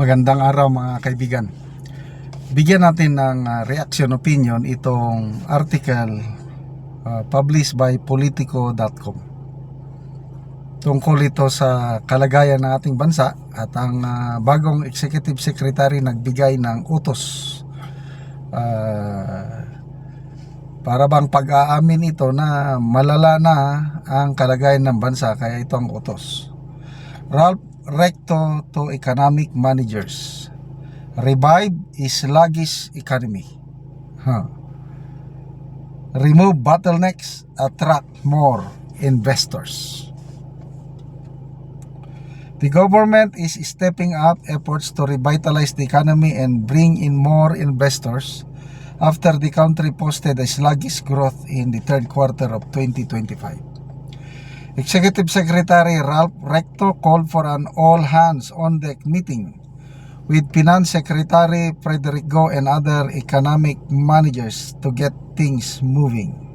Magandang araw mga kaibigan. Bigyan natin ng uh, reaction opinion itong article uh, published by politico.com. Tungkol ito sa kalagayan ng ating bansa at ang uh, bagong executive secretary nagbigay ng utos uh, para bang pag-aamin ito na malala na ang kalagayan ng bansa kaya ito ang utos. Ralph Recto to economic managers. Revive is sluggish economy. Huh. Remove bottlenecks, attract more investors. The government is stepping up efforts to revitalize the economy and bring in more investors after the country posted a sluggish growth in the third quarter of 2025. Executive Secretary Ralph Recto called for an all hands on deck meeting with Finance Secretary Frederick Go and other economic managers to get things moving.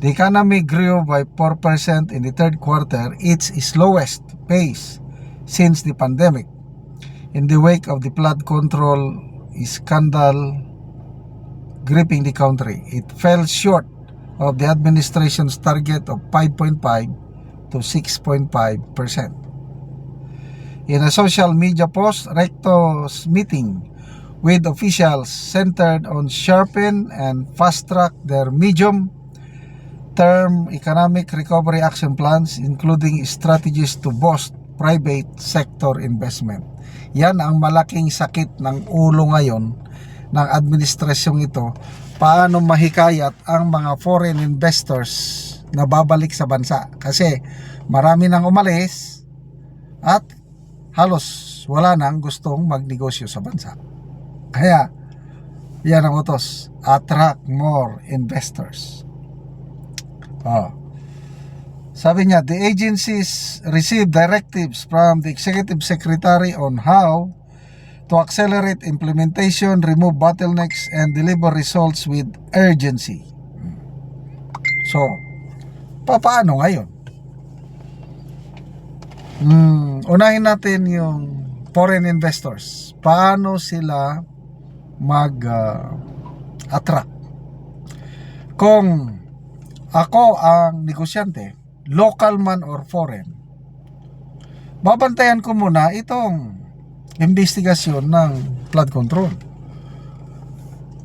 The economy grew by 4% in the third quarter, its slowest pace since the pandemic. In the wake of the flood control scandal gripping the country, it fell short of the administration's target of 5.5 to 6.5 percent. In a social media post, Recto's meeting with officials centered on sharpen and fast-track their medium term economic recovery action plans including strategies to boost private sector investment. Yan ang malaking sakit ng ulo ngayon ng administrasyong ito paano mahikayat ang mga foreign investors na babalik sa bansa kasi marami nang umalis at halos wala nang gustong magnegosyo sa bansa. Kaya yan ang utos, attract more investors. Oh. Sabi niya, the agencies received directives from the executive secretary on how to accelerate implementation, remove bottlenecks, and deliver results with urgency. So, paano ngayon? Hmm, unahin natin yung foreign investors. Paano sila mag-attract? Kung ako ang negosyante, local man or foreign, babantayan ko muna itong investigasyon ng flood control.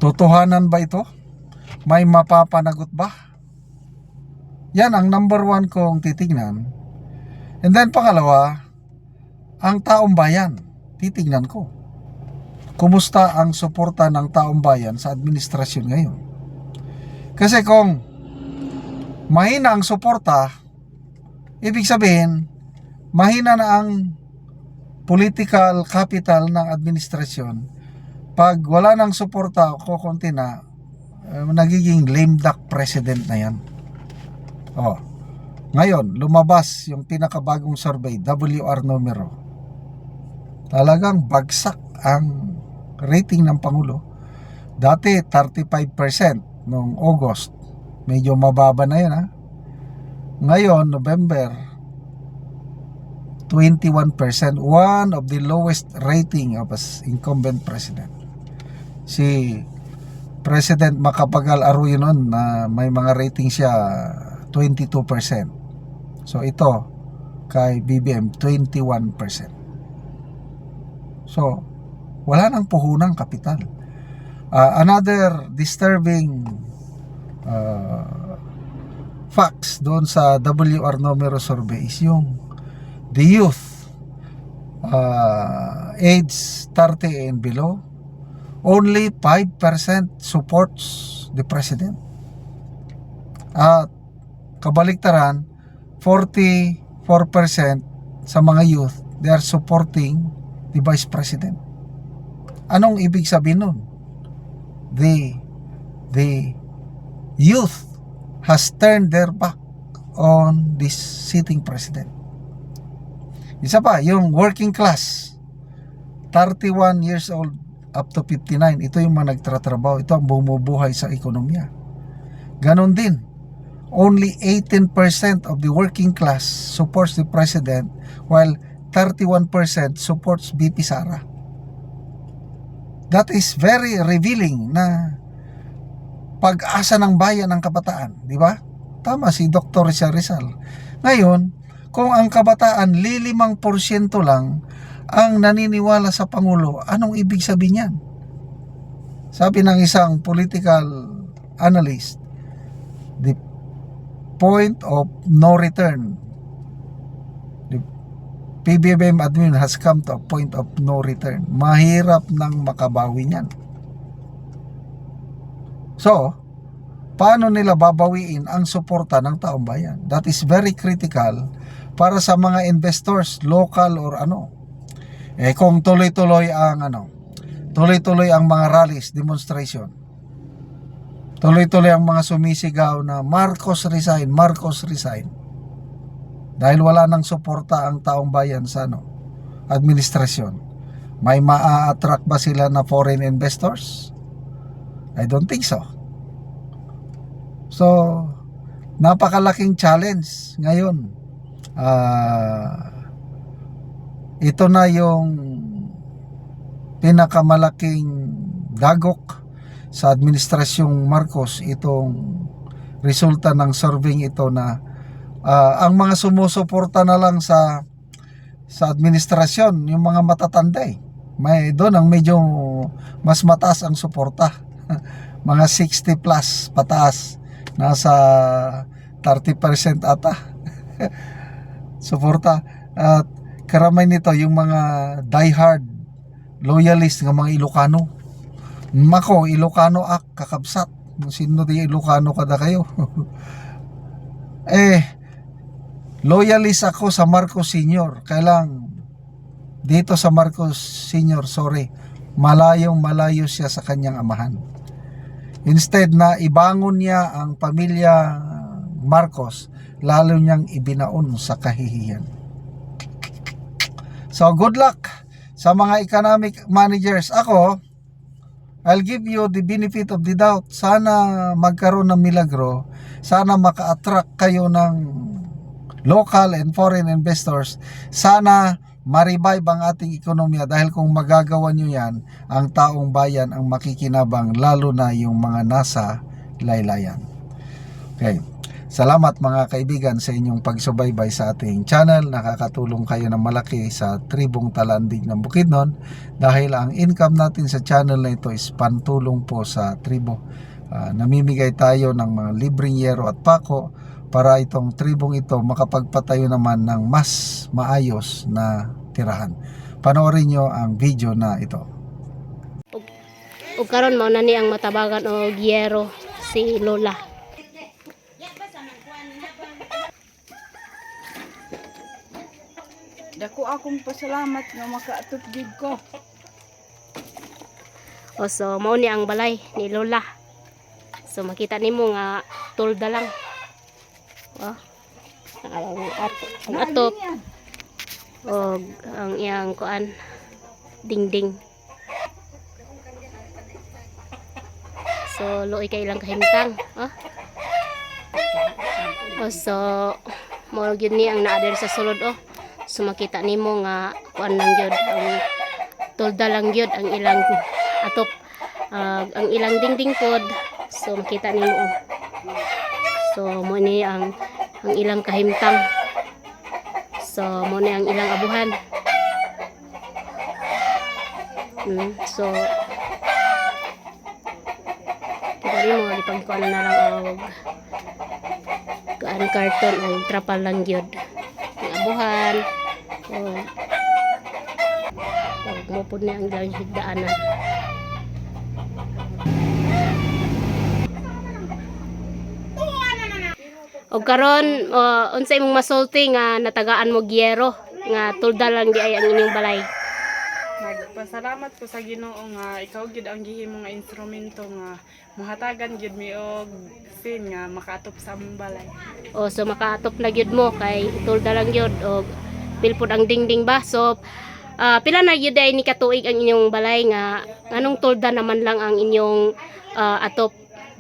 Totohanan ba ito? May mapapanagot ba? Yan ang number one kong titignan. And then pangalawa, ang taong bayan. Titignan ko. Kumusta ang suporta ng taong bayan sa administrasyon ngayon? Kasi kung mahina ang suporta, ibig sabihin, mahina na ang political capital ng administrasyon, pag wala nang suporta o konti na, uh, nagiging lame duck president na yan. Oh. Ngayon, lumabas yung pinakabagong survey, WR numero. Talagang bagsak ang rating ng Pangulo. Dati 35% noong August. Medyo mababa na yan ha. Ngayon, November, 21%, one of the lowest rating of as incumbent president. Si President Macapagal Arroyo noon na may mga rating siya 22%. So ito kay BBM 21%. So wala nang puhunang kapital. Uh, another disturbing uh, facts doon sa WR numero survey is yung the youth uh, age 30 and below only 5% supports the president. At kabaliktaran 44% sa mga youth they are supporting the vice president. Anong ibig sabihin nun? The the youth has turned their back on this sitting president isa pa, yung working class, 31 years old up to 59, ito yung mga nagtratrabaho, ito ang bumubuhay sa ekonomiya. Ganon din, only 18% of the working class supports the president while 31% supports BP Sara. That is very revealing na pag-asa ng bayan ng kabataan, di ba? Tama si Dr. Rizal Rizal. Ngayon, kung ang kabataan lilimang porsyento lang ang naniniwala sa Pangulo, anong ibig sabihin yan? Sabi ng isang political analyst, the point of no return. The PBBM admin has come to a point of no return. Mahirap nang makabawi niyan. So, paano nila babawiin ang suporta ng taong bayan? That is very critical para sa mga investors, local or ano. Eh kung tuloy-tuloy ang ano, tuloy-tuloy ang mga rallies, demonstration. Tuloy-tuloy ang mga sumisigaw na Marcos resign, Marcos resign. Dahil wala nang suporta ang taong bayan sa ano, administrasyon. May maa-attract ba sila na foreign investors? I don't think so. So, napakalaking challenge ngayon. Ah, ito na yung pinakamalaking dagok sa administrasyong Marcos itong resulta ng surveying ito na ah, ang mga sumusuporta na lang sa sa administrasyon yung mga matatanda eh. May doon ang medyo mas mataas ang suporta. mga 60 plus pataas nasa 30% ata suporta. At karamay nito yung mga diehard loyalist ng mga Ilocano. Mako Ilocano ak kakabsat. Sino di Ilocano kada kayo? Eh loyalist ako sa Marcos Senior. Kailang dito sa Marcos Senior sorry. Malayong malayo siya sa kanyang amahan. Instead na ibangon niya ang pamilya Marcos, lalo niyang ibinaon sa kahihiyan. So good luck sa mga economic managers. Ako, I'll give you the benefit of the doubt. Sana magkaroon ng milagro. Sana maka-attract kayo ng local and foreign investors. Sana ma-revive ang ating ekonomiya dahil kung magagawa nyo yan, ang taong bayan ang makikinabang lalo na yung mga nasa laylayan. Okay. Salamat mga kaibigan sa inyong pagsubaybay sa ating channel. Nakakatulong kayo ng malaki sa tribong talandig ng Bukidnon dahil ang income natin sa channel na ito is pantulong po sa tribo. Ah, namimigay tayo ng mga libreng yero at pako para itong tribong ito makapagpatayo naman ng mas maayos na tirahan. Panoorin nyo ang video na ito. ug karon mao na ni ang matabagan og yero si Lola. Dako akong pasalamat nga makaatop gid ko. O so mao ni ang balay ni Lola. So makita nimo nga tulda lang. Oh. Ang, at, ang atop og ang iyang kuan dingding. So luoy kay ilang kahimtang, oh. O so mo gyud ni ang naa diri sa sulod oh. So makita nimo nga kuan lang gyud ang tulda lang gyud ang ilang atop Ah, ang ilang dingding pod so makita nimo oh. So mo ni ang ang ilang kahimtang. So mo ni ang ilang abuhan. Mm, so Kaya mo lipang kuan na lang og kaan karton o trapal lang gyud. Ang abuhan. O og mo pud ni ang ilang higdaanan. Og karon uh, unsa imong masulti nga natagaan mo giyero nga tulda lang di ay ang inyong balay. Nagpasalamat ko sa Ginoo nga ikaw gid ang gihimo nga instrumento nga mahatagan gid mi og sin nga makaatop sa among balay. O so makaatop na gyud mo kay tulda lang gyud og pilpod ang dingding ba. So ah, pila na ay ni katuig ang inyong balay nga anong tulda naman lang ang inyong ah, atop.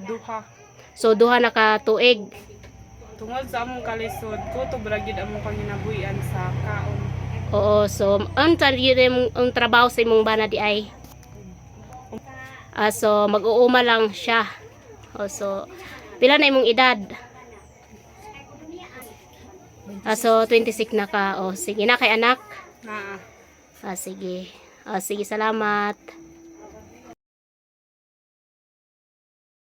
Duha. So duha na ka tuig. Tungod sa among kalisod, kutob ra gid among panginabuhian sa kaon. Oo, so ang yun ang trabaho sa imong bana di ay. Ah, so mag-uuma lang siya. Oh, so pila na imong edad? Ah, so 26 na ka. Oh, sige na kay anak. Na Ah, sige. Ah, sige, salamat.